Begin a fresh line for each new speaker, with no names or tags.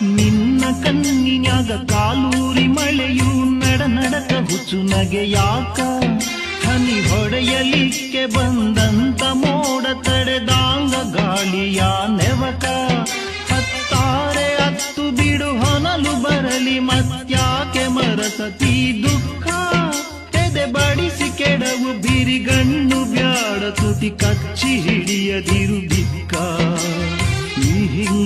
ಕಣ್ಣಿನ್ಯಾಗ ಕಾಲೂರಿ ಮಳೆಯು ನಡ ನಡಕ ಹುಚ್ಚು ನಗೆ ಯಾಕ? ಹನಿ ಹೊಡೆಯಲಿಕ್ಕೆ ಬಂದಂತ ಮೋಡ ತಡೆದಾಂಗ ಗಾಳಿಯ ನೆವಕ? ಹತ್ತಾರೆ ಹತ್ತು ಬಿಡು ಹೊನಲು ಬರಲಿ ಮತ್ಯಾಕೆ ಮರಸತಿ ದುಃಖ? ಎದೆ ಬಡಿಸಿ ಕೆಡವು ಬಿರಿಗಣ್ಣು ಬ್ಯಾಡ ತುಟಿ ಕಚ್ಚಿ ಹಿಡಿಯದಿರು ದಿಕ್ಕ